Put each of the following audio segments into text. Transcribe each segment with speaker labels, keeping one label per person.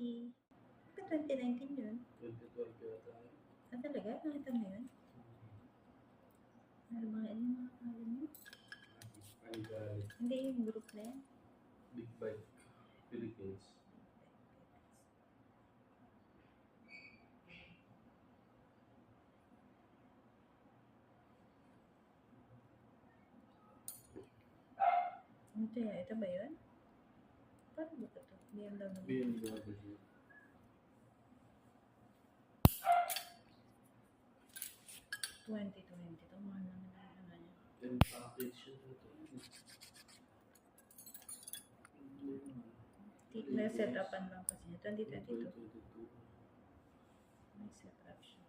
Speaker 1: 20... Ba 2019 yun?
Speaker 2: 2012 yata.
Speaker 1: Ah, talaga? Nakita mo yun? Ano mga ano mga pangalan mo?
Speaker 2: Aligali.
Speaker 1: Hindi yung group na yan.
Speaker 2: Big Bike Philippines.
Speaker 1: Ito yan. Ito ba yun? Parang ba ito? BMW.
Speaker 2: BMW.
Speaker 1: Twenty twenty. Ito mahal naman na ano niya.
Speaker 2: Yung package yun ito.
Speaker 1: Na set upan lang kasi niya. 2022.
Speaker 2: 2022.
Speaker 1: May set up siya.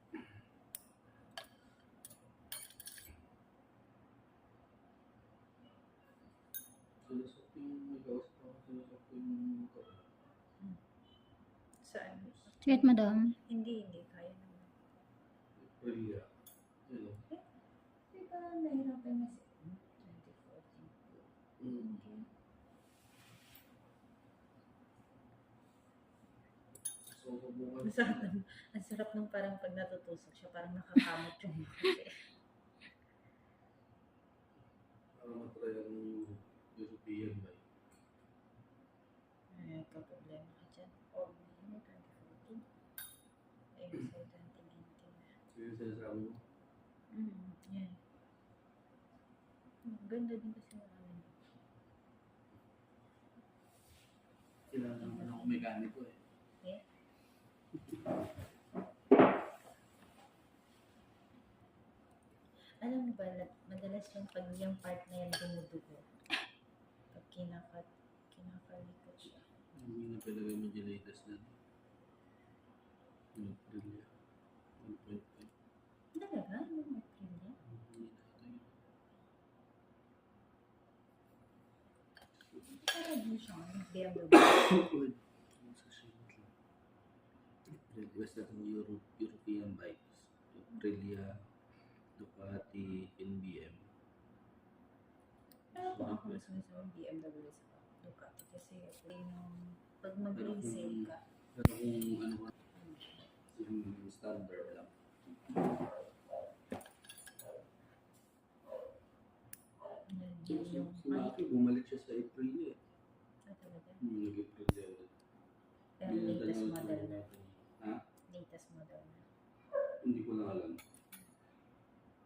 Speaker 2: Sinusok yung may kausap ako. Sinusok yung motor.
Speaker 1: Saan?
Speaker 3: Sweet madam.
Speaker 1: Hindi, hindi. Kaya naman.
Speaker 2: Korea. Yun o.
Speaker 1: Di ba nahirapan na si... 2014.
Speaker 2: Mm.
Speaker 1: Okay.
Speaker 2: So.
Speaker 1: Ang sarap ng, ang sarap ng parang pag natutusok siya, parang nakakamot yung kasi.
Speaker 2: Para matry ang European bike.
Speaker 1: Ay, ka-problema ka dyan. Or, ano, 2014. Ayun, sa'yo 2019 na.
Speaker 2: So, yung sinasabi mo.
Speaker 1: Mm, yan. Ang ganda din kasi ng ano.
Speaker 2: Kailangan ko ng mekaniko eh.
Speaker 1: Eh? Alam mo ba, madalas yung pag yung part na yan dumudugo. Pag kinakat, kinakalikot siya.
Speaker 2: Hindi na talaga medyo latest na. Aprilia. 1.5.
Speaker 1: Talaga?
Speaker 2: Ito yun.
Speaker 1: Para din siya.
Speaker 2: Red Western Euro, European bikes. Aprilia, Ducati, NBM.
Speaker 1: Pero kung ako mas gusto ng BMW sa Ducati kasi yung pag mag-resale ka,
Speaker 2: Pero kung ano ka, yung standard lang.
Speaker 1: yan
Speaker 2: Si Maki, bumalik siya sa Aprilia.
Speaker 1: ah, talaga.
Speaker 2: Hmm, nag-Aprilia ulit.
Speaker 1: Pero
Speaker 2: Hindi na
Speaker 1: latest model na.
Speaker 2: natin. Ha?
Speaker 1: Latest model na.
Speaker 2: Hindi ko na alam.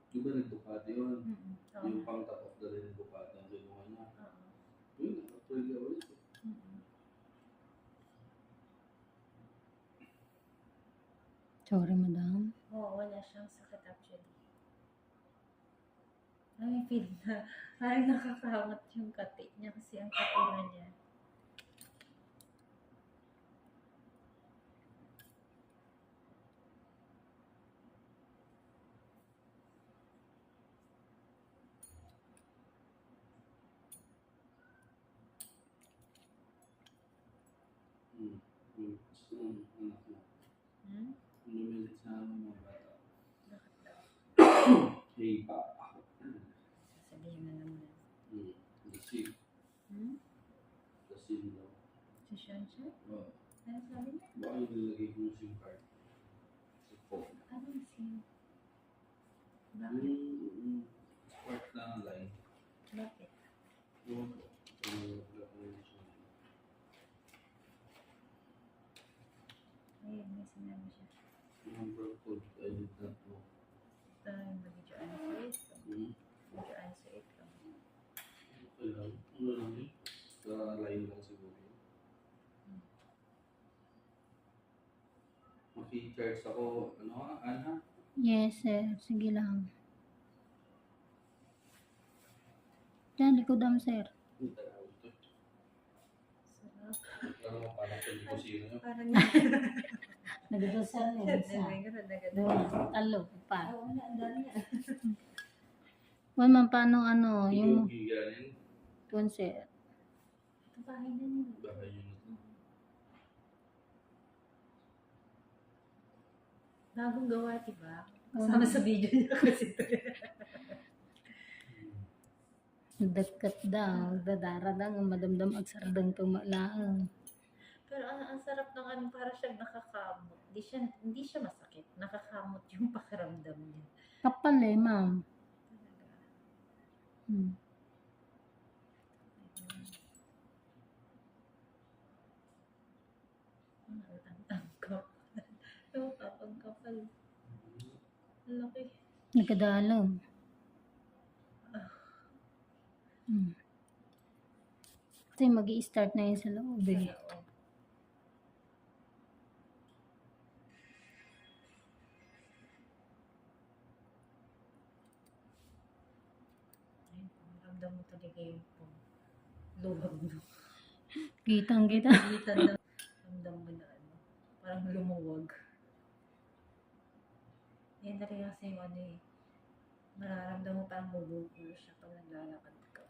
Speaker 2: Di ba nag-Ducati yun?
Speaker 1: Mm-mm. Oo
Speaker 2: Yung
Speaker 1: nga.
Speaker 2: pang top of the line Ducati ang ginawa niya.
Speaker 1: Oo.
Speaker 2: Yun, Aprilia ulit. eh.
Speaker 1: Mm-mm.
Speaker 3: Sorry madam.
Speaker 1: Oo, wala siyang sakit actually. Ay, feel na parang nakakahangat yung kati niya kasi ang katina niya.
Speaker 2: Hmm. Hmm. Gusto ng anak mo.
Speaker 1: Hmm?
Speaker 2: Lumilit sa amin mga bata.
Speaker 1: Bakit daw?
Speaker 2: Hey, papa.
Speaker 1: Sasabihin na naman.
Speaker 2: Hmm. Kasi,
Speaker 1: Hmm?
Speaker 2: kasi daw.
Speaker 1: Siya?
Speaker 2: Oh,
Speaker 1: Ano sabi niya?
Speaker 2: baka yung nilagay ko yung SIM card. Sa phone.
Speaker 1: Anong sim? Bakit?
Speaker 2: Yung spark na line.
Speaker 1: Bakit?
Speaker 2: Yung.
Speaker 1: Ayun, may sinabi siya.
Speaker 2: Number code, I did not know.
Speaker 1: Ito mag-join sa ito.
Speaker 2: Hmm.
Speaker 1: Mag-join sa ito.
Speaker 2: Okay lang. Ano lang yun? Sa line lang siguro yun. Maki-charge ako, ano Ana?
Speaker 3: Yes sir. Sige lang. Diyan, likod am sir.
Speaker 2: Parang
Speaker 3: Nagdasal
Speaker 1: Ganda.
Speaker 3: Sa
Speaker 1: may ganda, ganda.
Speaker 3: talo pa.
Speaker 1: Oo, wala,
Speaker 3: man paano ano,
Speaker 2: Yung
Speaker 3: yung
Speaker 2: gigaling,
Speaker 3: concert.
Speaker 1: Ito bahay na nila.
Speaker 2: bahay yun ito.
Speaker 1: Bagong gawa, diba? Kasama sa video niya kasi ito.
Speaker 3: Dakat daw, dadara daw, madamdam ag sardang tumalaang.
Speaker 1: Pero ang, ang sarap ng ano, para siyang nakakamot. Hindi siya, hindi siya masakit. Nakakamot yung pakiramdam niya.
Speaker 3: Kapal eh, ma'am.
Speaker 1: Talaga.
Speaker 3: Hmm.
Speaker 1: Ang ang tangkap. Ang kapal. Ang laki.
Speaker 3: Nagkadalaw. Hmm. Kasi mag start na yun sa loob eh.
Speaker 1: Ramdam mo talaga yung luwag mo.
Speaker 3: Kitang kita.
Speaker 1: Na ramdam mo na ano, parang lumuwag. Yan talaga kasi yung ano eh, mararamdam mo parang bubukol siya pag naglalakad ka.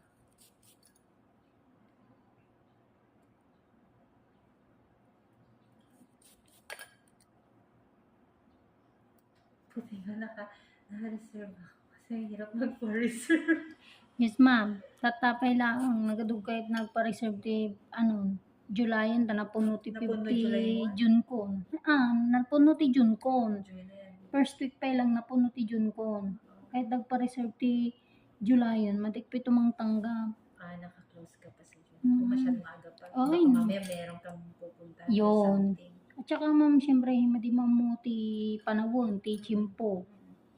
Speaker 1: Puti nga naka, naka-reserve ako kasi hirap mag-reserve.
Speaker 3: Yes, ma'am. Tatapay lang. Nagadug kahit nagpa-reserve ti, ano, Julayan, ta napuno ti
Speaker 1: Napuno
Speaker 3: 50
Speaker 1: July mo?
Speaker 3: June kon. Ah, napuno ti June kon.
Speaker 1: Julian.
Speaker 3: First week pa lang napuno ti June kon. Kahit nagpa-reserve ti Julayan, matikpi tumang tanggap.
Speaker 1: Ah, naka-close ka pa sa June.
Speaker 3: Mm.
Speaker 1: Kung masyadong maaga pa.
Speaker 3: Ay,
Speaker 1: baka mamaya meron kang pupunta.
Speaker 3: Yun. At saka ma'am, syempre, hindi mo ti panawon, ti chimpo.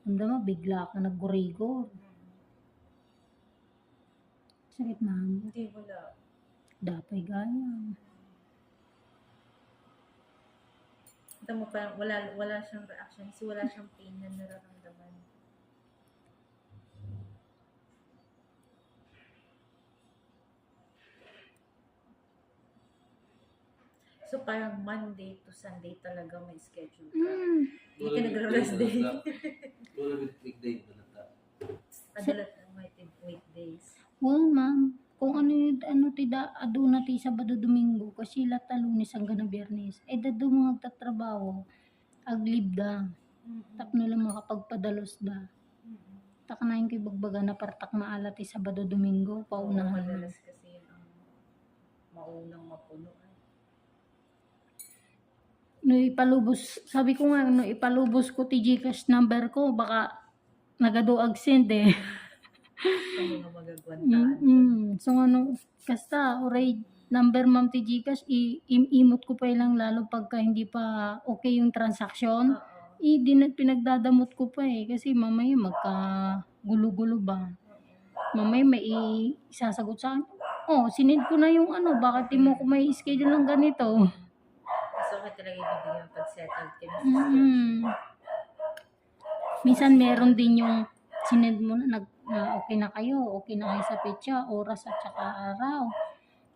Speaker 3: Hindi mo, bigla ka naggurigor. Sakit ma'am.
Speaker 1: Hindi, wala.
Speaker 3: Dapay gaya.
Speaker 1: Ito mo parang wala, wala siyang reaction kasi wala siyang pain na nararamdaman. So parang Monday to Sunday talaga may schedule ka.
Speaker 3: Mm.
Speaker 1: Hindi ka nagre-rest day.
Speaker 2: Wala with weekday balata.
Speaker 1: Adalat ang may tid- weekdays.
Speaker 3: Well, ma'am, kung ano yung ano ti da aduna ti Sabado Domingo kasi lata Lunes hanggang na Biyernes. Eh dado mo magtatrabaho. Aglib da. Tapno lang makapagpadalos da. Tak na yung kibagbaga na partak maala ti Sabado Domingo. Paunahan.
Speaker 1: madalas kasi yun ang maunang mapuno.
Speaker 3: No ipalubos, sabi ko nga, no ipalubos ko ti Gcash number ko, baka nagado send eh.
Speaker 1: Sa mga magagwantaan.
Speaker 3: Mm-mm. So ano, kasta, oray number ma'am ti Gcash, i- im- imot ko pa lang lalo pagka hindi pa okay yung transaction.
Speaker 1: Oo.
Speaker 3: I, din, pinagdadamot ko pa eh, kasi mamaya magka gulo-gulo ba. Mamaya may isasagot sa akin, oh, sinid ko na yung ano, bakit di mo ko may schedule ng ganito?
Speaker 1: Gusto ko talaga ibibigyan pag settled ka na sa
Speaker 3: Mm. Minsan meron din yung sinend mo na, nag, na okay na kayo, okay na kayo sa petsa, oras at saka araw.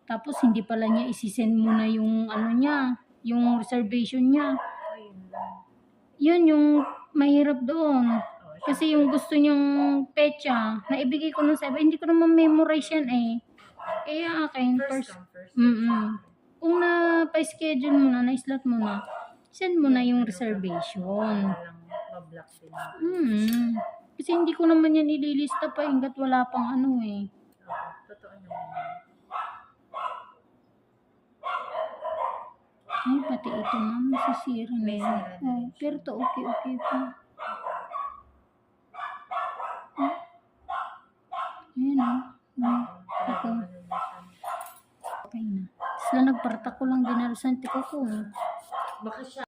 Speaker 3: Tapos hindi pala niya isisend mo na yung ano niya, yung reservation niya. Yun yung mahirap doon.
Speaker 1: Oo,
Speaker 3: Kasi yung gusto niyang petsa, naibigay ko nung sa iba, hindi ko naman memorize yan eh. Ang akin,
Speaker 1: First
Speaker 3: first,
Speaker 1: serve.
Speaker 3: kung na-schedule mo na, na-slot mo na, send mo na yung reservation.
Speaker 1: Para
Speaker 3: Kasi hindi ko naman yan ililista pa hanggat wala pang ano eh.
Speaker 1: Oo, totoo naman.
Speaker 3: Ay, pati ito ma'am, nasisira na Oh,
Speaker 1: siya.
Speaker 3: pero to okay, okay pa. Ah. Ayan oh. Ah,
Speaker 1: na siya.
Speaker 3: okay na. Sila nagparta ko lang dinalasan ko ko.
Speaker 1: Baka siya